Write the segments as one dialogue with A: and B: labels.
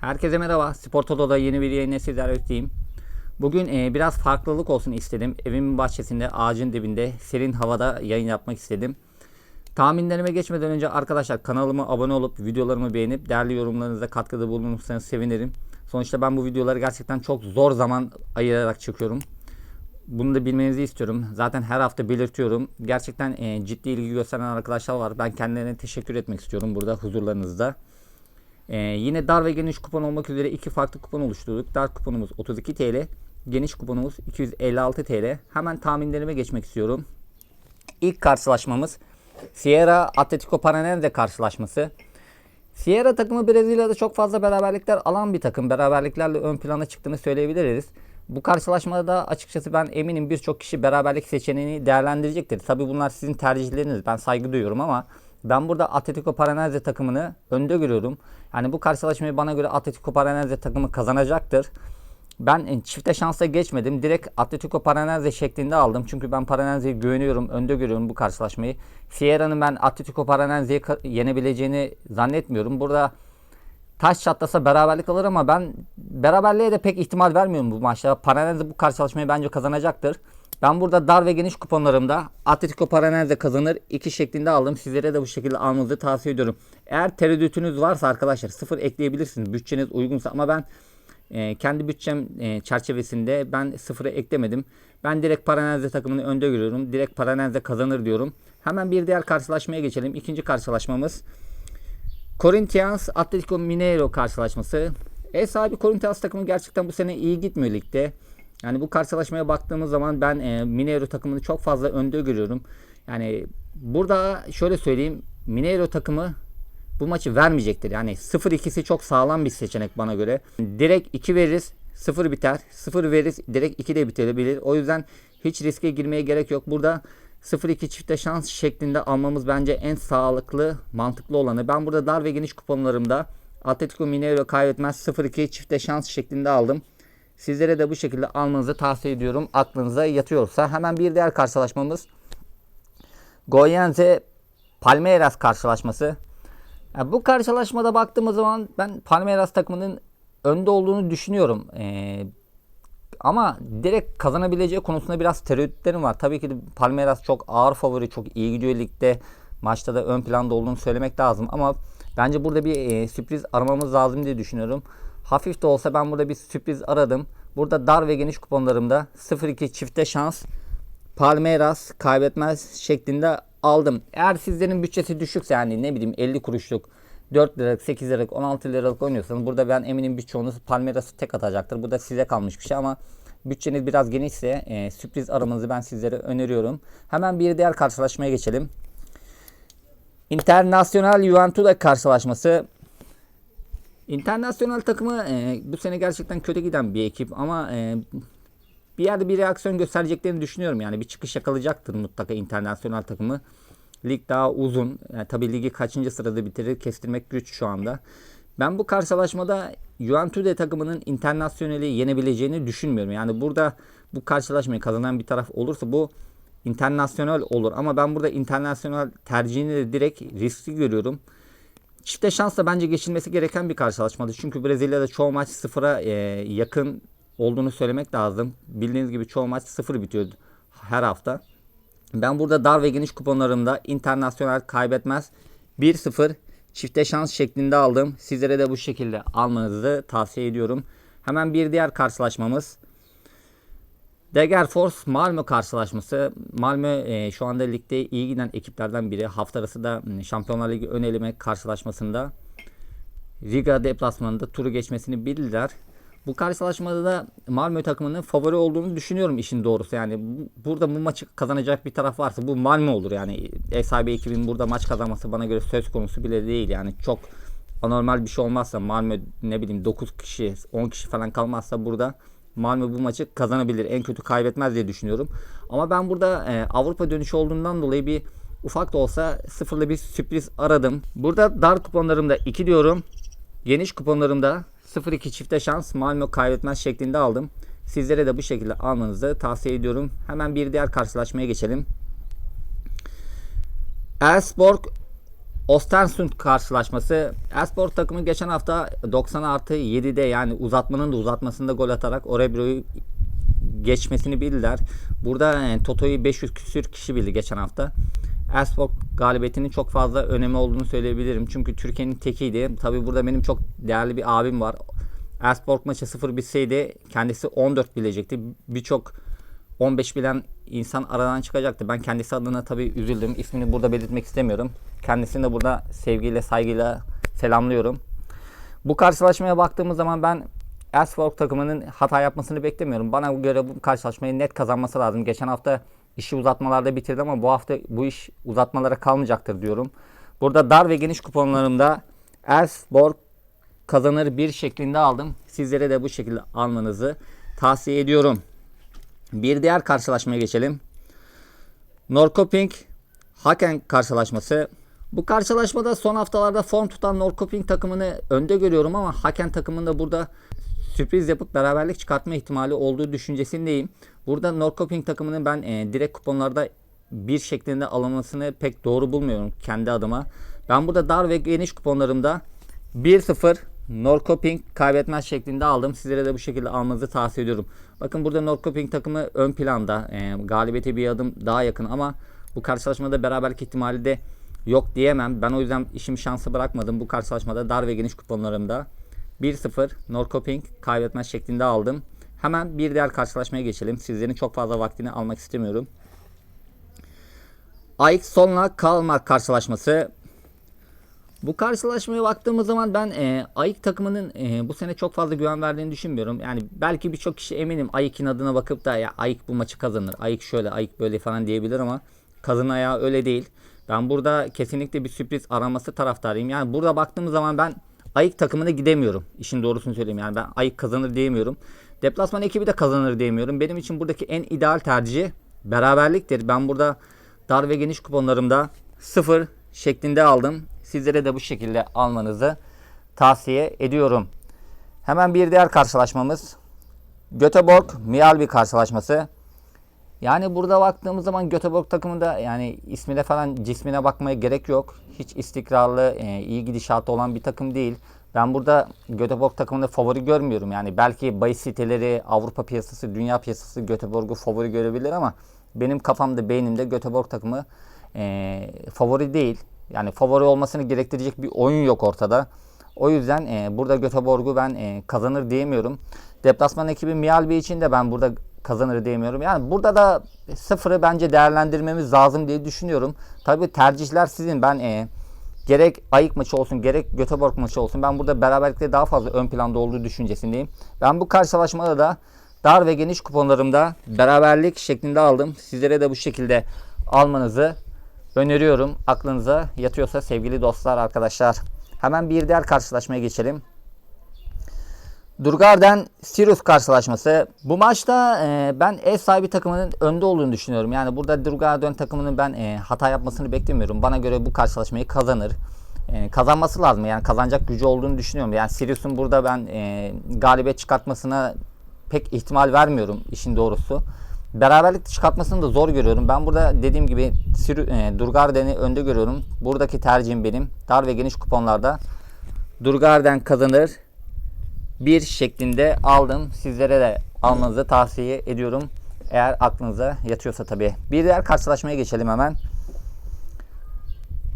A: Herkese merhaba. Spor Toto'da yeni bir yayına sizlerle birlikteyim. Bugün e, biraz farklılık olsun istedim. Evimin bahçesinde, ağacın dibinde, serin havada yayın yapmak istedim. Tahminlerime geçmeden önce arkadaşlar kanalıma abone olup videolarımı beğenip değerli yorumlarınıza katkıda bulunursanız sevinirim. Sonuçta ben bu videoları gerçekten çok zor zaman ayırarak çekiyorum. Bunu da bilmenizi istiyorum. Zaten her hafta belirtiyorum. Gerçekten e, ciddi ilgi gösteren arkadaşlar var. Ben kendilerine teşekkür etmek istiyorum burada huzurlarınızda. Ee, yine dar ve geniş kupon olmak üzere iki farklı kupon oluşturduk. Dar kuponumuz 32 TL, geniş kuponumuz 256 TL. Hemen tahminlerime geçmek istiyorum. İlk karşılaşmamız Sierra Atletico Paranaense karşılaşması. Sierra takımı Brezilya'da çok fazla beraberlikler alan bir takım. Beraberliklerle ön plana çıktığını söyleyebiliriz. Bu karşılaşmada açıkçası ben eminim birçok kişi beraberlik seçeneğini değerlendirecektir. Tabi bunlar sizin tercihleriniz. Ben saygı duyuyorum ama ben burada Atletico Paranaense takımını önde görüyorum. Yani bu karşılaşmayı bana göre Atletico Paranaense takımı kazanacaktır. Ben e, çifte şansa geçmedim. Direkt Atletico Paranaense şeklinde aldım. Çünkü ben Paranaense'ye güveniyorum. Önde görüyorum bu karşılaşmayı. Sierra'nın ben Atletico Paranaense'yi yenebileceğini zannetmiyorum. Burada taş çatlasa beraberlik alır ama ben beraberliğe de pek ihtimal vermiyorum bu maçta. Paranaense bu karşılaşmayı bence kazanacaktır. Ben burada dar ve geniş kuponlarımda Atletico Paranaense kazanır 2 şeklinde aldım. Sizlere de bu şekilde almanızı tavsiye ediyorum. Eğer tereddütünüz varsa arkadaşlar sıfır ekleyebilirsiniz. Bütçeniz uygunsa ama ben e, kendi bütçem e, çerçevesinde ben sıfırı eklemedim. Ben direkt Paranaense takımını önde görüyorum. Direkt Paranaense kazanır diyorum. Hemen bir diğer karşılaşmaya geçelim. İkinci karşılaşmamız Corinthians Atletico Mineiro karşılaşması. Ev sahibi Corinthians takımı gerçekten bu sene iyi gitmiyor ligde. Yani bu karşılaşmaya baktığımız zaman ben e, Mineiro takımını çok fazla önde görüyorum. Yani burada şöyle söyleyeyim. Mineiro takımı bu maçı vermeyecektir. Yani 0-2'si çok sağlam bir seçenek bana göre. Direkt 2 veririz 0 biter. 0 veririz direkt 2 de bitebilir. O yüzden hiç riske girmeye gerek yok. Burada 0-2 çifte şans şeklinde almamız bence en sağlıklı, mantıklı olanı. Ben burada dar ve geniş kuponlarımda Atletico Mineiro kaybetmez 0-2 çifte şans şeklinde aldım. Sizlere de bu şekilde almanızı tavsiye ediyorum. Aklınıza yatıyorsa. Hemen bir diğer karşılaşmamız. Goyense Palmeiras karşılaşması. Ya bu karşılaşmada baktığımız zaman ben Palmeiras takımının önde olduğunu düşünüyorum. Ee, ama direkt kazanabileceği konusunda biraz tereddütlerim var. Tabii ki Palmeiras çok ağır favori, çok iyi gidiyor ligde. Maçta da ön planda olduğunu söylemek lazım. Ama bence burada bir e, sürpriz aramamız lazım diye düşünüyorum. Hafif de olsa ben burada bir sürpriz aradım. Burada dar ve geniş kuponlarımda 0-2 çifte şans Palmeiras kaybetmez şeklinde aldım. Eğer sizlerin bütçesi düşükse yani ne bileyim 50 kuruşluk 4 liralık, 8 liralık, 16 liralık oynuyorsanız burada ben eminim birçoğunuz Palmeiras'ı tek atacaktır. Bu da size kalmış bir şey ama bütçeniz biraz genişse e, sürpriz aramanızı ben sizlere öneriyorum. Hemen bir diğer karşılaşmaya geçelim. International Juventus karşılaşması. International takımı e, bu sene gerçekten kötü giden bir ekip ama e, bir yerde bir reaksiyon göstereceklerini düşünüyorum. Yani bir çıkış yakalayacaktır mutlaka internasyonel takımı. Lig daha uzun. Yani tabii ligi kaçıncı sırada bitirir kestirmek güç şu anda. Ben bu karşılaşmada Juventude takımının internasyoneli yenebileceğini düşünmüyorum. Yani burada bu karşılaşmayı kazanan bir taraf olursa bu internasyonel olur. Ama ben burada internasyonel tercihini de direkt riskli görüyorum. Çifte şansla bence geçilmesi gereken bir karşılaşmadır. Çünkü Brezilya'da çoğu maç sıfıra e, yakın olduğunu söylemek lazım. Bildiğiniz gibi çoğu maç sıfır bitiyor her hafta. Ben burada dar ve geniş kuponlarımda internasyonel kaybetmez 1-0 çifte şans şeklinde aldım. Sizlere de bu şekilde almanızı tavsiye ediyorum. Hemen bir diğer karşılaşmamız. Degerfors Malmö karşılaşması. Malmö e, şu anda ligde iyi giden ekiplerden biri. Hafta arası da Şampiyonlar Ligi ön eleme karşılaşmasında Riga deplasmanında turu geçmesini bildiler. Bu karşılaşmada da Malmö takımının favori olduğunu düşünüyorum işin doğrusu. Yani bu- burada bu maçı kazanacak bir taraf varsa bu Malmö olur. Yani ev sahibi burada maç kazanması bana göre söz konusu bile değil. Yani çok anormal bir şey olmazsa Malmö ne bileyim 9 kişi 10 kişi falan kalmazsa burada Malmö bu maçı kazanabilir. En kötü kaybetmez diye düşünüyorum. Ama ben burada e, Avrupa dönüşü olduğundan dolayı bir ufak da olsa sıfırla bir sürpriz aradım. Burada dar kuponlarımda 2 diyorum. Geniş kuponlarımda 0-2 çifte şans Malmö kaybetmez şeklinde aldım. Sizlere de bu şekilde almanızı tavsiye ediyorum. Hemen bir diğer karşılaşmaya geçelim. Elfsborg Ostersund karşılaşması. Esport takımı geçen hafta 90 artı 7'de yani uzatmanın da uzatmasında gol atarak Orebro'yu geçmesini bildiler. Burada e, Toto'yu 500 küsür kişi bildi geçen hafta. Esport galibiyetinin çok fazla önemi olduğunu söyleyebilirim. Çünkü Türkiye'nin tekiydi. Tabi burada benim çok değerli bir abim var. Esport maçı 0 bitseydi kendisi 14 bilecekti. Birçok 15 bilen insan aradan çıkacaktı. Ben kendisi adına tabii üzüldüm. İsmini burada belirtmek istemiyorum. Kendisini de burada sevgiyle, saygıyla selamlıyorum. Bu karşılaşmaya baktığımız zaman ben Asfalk takımının hata yapmasını beklemiyorum. Bana göre bu karşılaşmayı net kazanması lazım. Geçen hafta işi uzatmalarda bitirdi ama bu hafta bu iş uzatmalara kalmayacaktır diyorum. Burada dar ve geniş kuponlarımda Elfsborg kazanır bir şeklinde aldım. Sizlere de bu şekilde almanızı tavsiye ediyorum. Bir diğer karşılaşmaya geçelim. Norrköping Haken karşılaşması. Bu karşılaşmada son haftalarda form tutan Norrköping takımını önde görüyorum ama Haken takımında burada sürpriz yapıp beraberlik çıkartma ihtimali olduğu düşüncesindeyim. Burada Norrköping takımının ben e, direkt kuponlarda bir şeklinde alınmasını pek doğru bulmuyorum kendi adıma. Ben burada dar ve geniş kuponlarımda 1-0 Norrköping kaybetmez şeklinde aldım. Sizlere de bu şekilde almanızı tavsiye ediyorum. Bakın burada Norrköping takımı ön planda. E, galibiyete bir adım daha yakın ama bu karşılaşmada beraberlik ihtimali de yok diyemem. Ben o yüzden işimi şansı bırakmadım. Bu karşılaşmada dar ve geniş kuponlarımda 1-0 Norrköping kaybetmez şeklinde aldım. Hemen bir diğer karşılaşmaya geçelim. Sizlerin çok fazla vaktini almak istemiyorum. Aik Solna Kalmar karşılaşması. Bu karşılaşmaya baktığımız zaman ben e, Ayık takımının e, bu sene çok fazla güven verdiğini düşünmüyorum. Yani belki birçok kişi eminim Ayık'ın adına bakıp da ya Ayık bu maçı kazanır. Ayık şöyle, Ayık böyle falan diyebilir ama kazın ayağı öyle değil. Ben burada kesinlikle bir sürpriz araması taraftarıyım. Yani burada baktığımız zaman ben Ayık takımına gidemiyorum. İşin doğrusunu söyleyeyim. Yani ben Ayık kazanır diyemiyorum. Deplasman ekibi de kazanır diyemiyorum. Benim için buradaki en ideal tercih beraberliktir. Ben burada dar ve geniş kuponlarımda 0 şeklinde aldım. Sizlere de bu şekilde almanızı tavsiye ediyorum. Hemen bir diğer karşılaşmamız Göteborg Mialbi karşılaşması. Yani burada baktığımız zaman Göteborg takımında yani ismine falan cismine bakmaya gerek yok. Hiç istikrarlı, e, iyi gidişatı olan bir takım değil. Ben burada Göteborg takımında favori görmüyorum. Yani belki bahis siteleri, Avrupa piyasası, dünya piyasası Göteborg'u favori görebilir ama benim kafamda, beynimde Göteborg takımı e, favori değil. Yani favori olmasını gerektirecek bir oyun yok ortada. O yüzden e, burada Göteborg'u ben e, kazanır diyemiyorum. Deplasman ekibi Mialbi için de ben burada kazanır diyemiyorum. Yani burada da sıfırı bence değerlendirmemiz lazım diye düşünüyorum. Tabii tercihler sizin. Ben e, gerek Ayık maçı olsun gerek Göteborg maçı olsun ben burada beraberlikte daha fazla ön planda olduğu düşüncesindeyim. Ben bu karşılaşmada da dar ve geniş kuponlarımda beraberlik şeklinde aldım. Sizlere de bu şekilde almanızı öneriyorum. Aklınıza yatıyorsa sevgili dostlar arkadaşlar. Hemen bir diğer karşılaşmaya geçelim. Durgarden Sirius karşılaşması. Bu maçta e, ben ev sahibi takımının önde olduğunu düşünüyorum. Yani burada Durgarden takımının ben e, hata yapmasını beklemiyorum. Bana göre bu karşılaşmayı kazanır. E, kazanması lazım. Yani kazanacak gücü olduğunu düşünüyorum. Yani Sirius'un burada ben e, galibiyet çıkartmasına pek ihtimal vermiyorum işin doğrusu. Beraberlik çıkartmasını da zor görüyorum. Ben burada dediğim gibi e, Durgarden'i önde görüyorum. Buradaki tercihim benim. Dar ve geniş kuponlarda Durgarden kazanır bir şeklinde aldım. Sizlere de almanızı tavsiye ediyorum. Eğer aklınıza yatıyorsa tabii. Bir diğer karşılaşmaya geçelim hemen.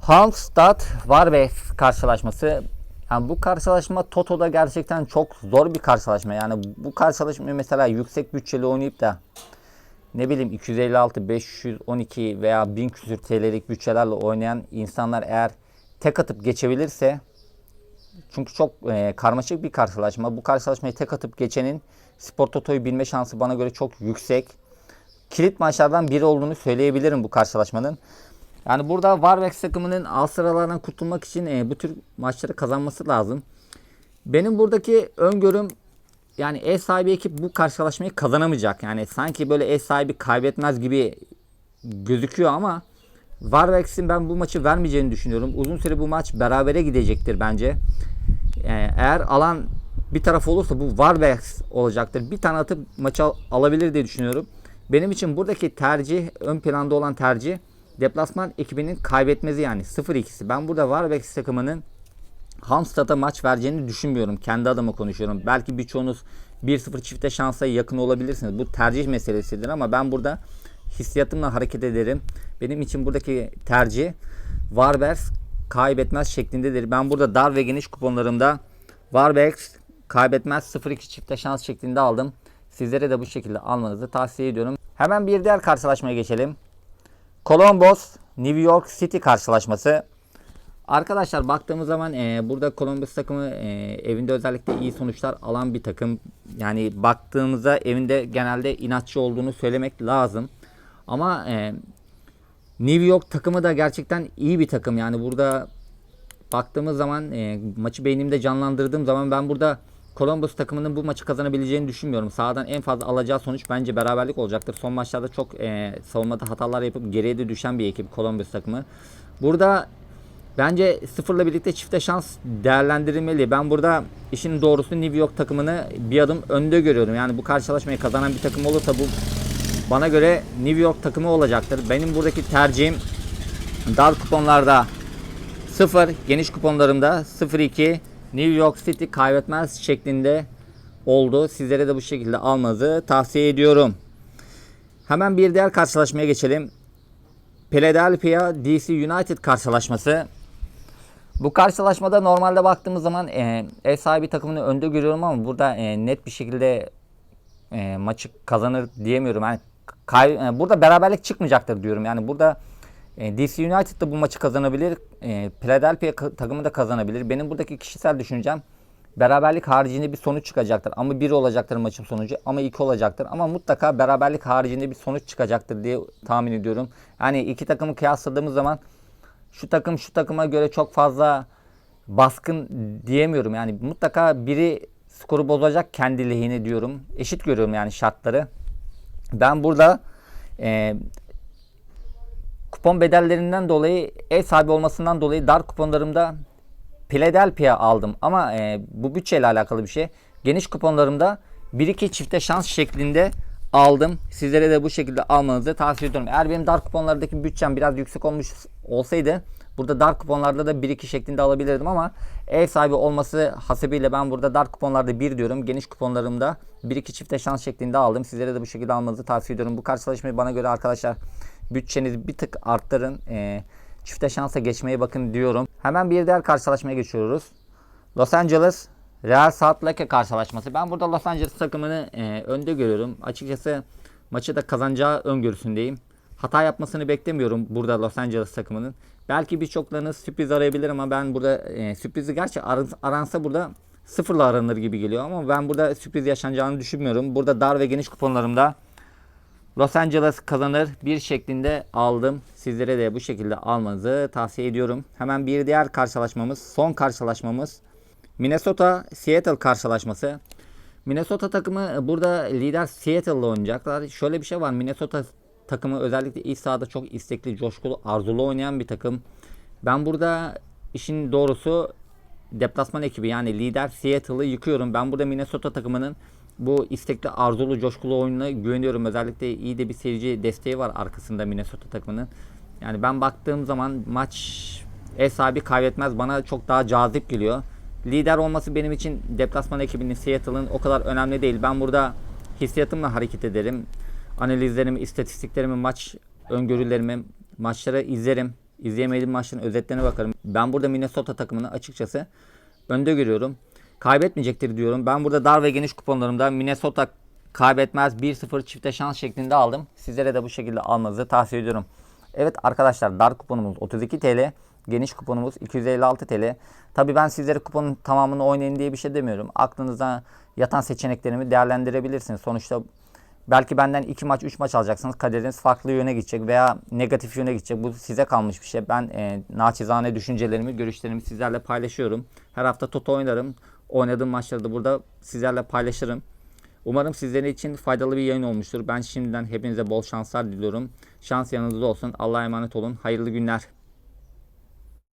A: Halmstad Varberg karşılaşması. Yani bu karşılaşma Toto'da gerçekten çok zor bir karşılaşma. Yani bu karşılaşma mesela yüksek bütçeli oynayıp da ne bileyim 256, 512 veya 1000 küsür TL'lik bütçelerle oynayan insanlar eğer tek atıp geçebilirse çünkü çok e, karmaşık bir karşılaşma. Bu karşılaşmayı tek atıp geçenin Spor Toto'yu bilme şansı bana göre çok yüksek. Kilit maçlardan biri olduğunu söyleyebilirim bu karşılaşmanın. Yani burada Varvex takımının alt sıralardan kurtulmak için e, bu tür maçları kazanması lazım. Benim buradaki öngörüm yani ev sahibi ekip bu karşılaşmayı kazanamayacak. Yani sanki böyle ev sahibi kaybetmez gibi gözüküyor ama Varvex'in ben bu maçı vermeyeceğini düşünüyorum. Uzun süre bu maç berabere gidecektir bence. Yani eğer alan bir taraf olursa bu Varvex olacaktır. Bir tane atıp maçı al- alabilir diye düşünüyorum. Benim için buradaki tercih, ön planda olan tercih deplasman ekibinin kaybetmezi yani 0-2'si. Ben burada Varbex takımının Hamstad'a maç vereceğini düşünmüyorum. Kendi adıma konuşuyorum. Belki birçoğunuz 1-0 çifte şansa yakın olabilirsiniz. Bu tercih meselesidir ama ben burada hissiyatımla hareket ederim. Benim için buradaki tercih Varbergs kaybetmez şeklindedir. Ben burada dar ve geniş kuponlarımda Varbergs kaybetmez 0-2 çifte şans şeklinde aldım. Sizlere de bu şekilde almanızı tavsiye ediyorum. Hemen bir diğer karşılaşmaya geçelim. Columbus New York City karşılaşması. Arkadaşlar baktığımız zaman e, burada Columbus takımı e, evinde özellikle iyi sonuçlar alan bir takım. Yani baktığımızda evinde genelde inatçı olduğunu söylemek lazım. Ama e, New York takımı da gerçekten iyi bir takım. Yani burada baktığımız zaman e, maçı beynimde canlandırdığım zaman ben burada Columbus takımının bu maçı kazanabileceğini düşünmüyorum. Sahadan en fazla alacağı sonuç bence beraberlik olacaktır. Son maçlarda çok e, savunmada hatalar yapıp geriye de düşen bir ekip Columbus takımı. Burada bence sıfırla birlikte çifte şans değerlendirilmeli. Ben burada işin doğrusu New York takımını bir adım önde görüyorum. Yani bu karşılaşmayı kazanan bir takım olursa bu bana göre New York takımı olacaktır. Benim buradaki tercihim dar kuponlarda 0, geniş kuponlarımda 0-2 New York City kaybetmez şeklinde oldu. Sizlere de bu şekilde almanızı tavsiye ediyorum. Hemen bir diğer karşılaşmaya geçelim. Philadelphia DC United karşılaşması. Bu karşılaşmada normalde baktığımız zaman e, ev sahibi takımını önde görüyorum ama burada e, net bir şekilde e, maçı kazanır diyemiyorum. Yani kay, e, burada beraberlik çıkmayacaktır diyorum. Yani burada e, DC United da bu maçı kazanabilir. E, Philadelphia takımı da kazanabilir. Benim buradaki kişisel düşüncem beraberlik haricinde bir sonuç çıkacaktır. Ama 1 olacaktır maçın sonucu ama 2 olacaktır. Ama mutlaka beraberlik haricinde bir sonuç çıkacaktır diye tahmin ediyorum. Yani iki takımı kıyasladığımız zaman şu takım şu takıma göre çok fazla baskın diyemiyorum. Yani mutlaka biri skoru bozacak kendi lehine diyorum. Eşit görüyorum yani şartları. Ben burada e, kupon bedellerinden dolayı ev sahibi olmasından dolayı dar kuponlarımda Philadelphia aldım. Ama e, bu bütçeyle alakalı bir şey. Geniş kuponlarımda 1-2 çifte şans şeklinde aldım. Sizlere de bu şekilde almanızı tavsiye ediyorum. Eğer benim dar kuponlardaki bütçem biraz yüksek olmuş olsaydı burada dar kuponlarda da 1-2 şeklinde alabilirdim ama ev sahibi olması hasebiyle ben burada dar kuponlarda 1 diyorum. Geniş kuponlarımda 1-2 çifte şans şeklinde aldım. Sizlere de bu şekilde almanızı tavsiye ediyorum. Bu karşılaşmayı bana göre arkadaşlar bütçenizi bir tık arttırın. Ee, çifte şansa geçmeye bakın diyorum. Hemen bir diğer karşılaşmaya geçiyoruz. Los Angeles Real Salt Lake karşılaşması. Ben burada Los Angeles takımını e, önde görüyorum. Açıkçası maçı da kazanacağı öngörüsündeyim. Hata yapmasını beklemiyorum burada Los Angeles takımının. Belki birçoklarınız sürpriz arayabilir ama ben burada e, sürprizi gerçi ar- aransa burada sıfırla aranır gibi geliyor ama ben burada sürpriz yaşanacağını düşünmüyorum. Burada dar ve geniş kuponlarımda Los Angeles kazanır bir şeklinde aldım. Sizlere de bu şekilde almanızı tavsiye ediyorum. Hemen bir diğer karşılaşmamız, son karşılaşmamız Minnesota Seattle karşılaşması. Minnesota takımı burada lider Seattle'la oynayacaklar. Şöyle bir şey var. Minnesota takımı özellikle iç sahada çok istekli, coşkulu, arzulu oynayan bir takım. Ben burada işin doğrusu deplasman ekibi yani lider Seattle'ı yıkıyorum. Ben burada Minnesota takımının bu istekli, arzulu, coşkulu oyununa güveniyorum. Özellikle iyi de bir seyirci desteği var arkasında Minnesota takımının. Yani ben baktığım zaman maç ev kaybetmez bana çok daha cazip geliyor. Lider olması benim için deplasman ekibinin Seattle'ın o kadar önemli değil. Ben burada hissiyatımla hareket ederim. Analizlerimi, istatistiklerimi, maç öngörülerimi, maçları izlerim. İzleyemediğim maçların özetlerine bakarım. Ben burada Minnesota takımını açıkçası önde görüyorum. Kaybetmeyecektir diyorum. Ben burada dar ve geniş kuponlarımda Minnesota kaybetmez 1-0 çifte şans şeklinde aldım. Sizlere de bu şekilde almanızı tavsiye ediyorum. Evet arkadaşlar dar kuponumuz 32 TL. Geniş kuponumuz 256 TL. Tabii ben sizlere kuponun tamamını oynayın diye bir şey demiyorum. Aklınıza yatan seçeneklerimi değerlendirebilirsiniz. Sonuçta belki benden 2 maç 3 maç alacaksınız. Kaderiniz farklı yöne gidecek veya negatif yöne gidecek. Bu size kalmış bir şey. Ben e, naçizane düşüncelerimi, görüşlerimi sizlerle paylaşıyorum. Her hafta Toto oynarım. Oynadığım maçları da burada sizlerle paylaşırım. Umarım sizlerin için faydalı bir yayın olmuştur. Ben şimdiden hepinize bol şanslar diliyorum. Şans yanınızda olsun. Allah'a emanet olun. Hayırlı günler.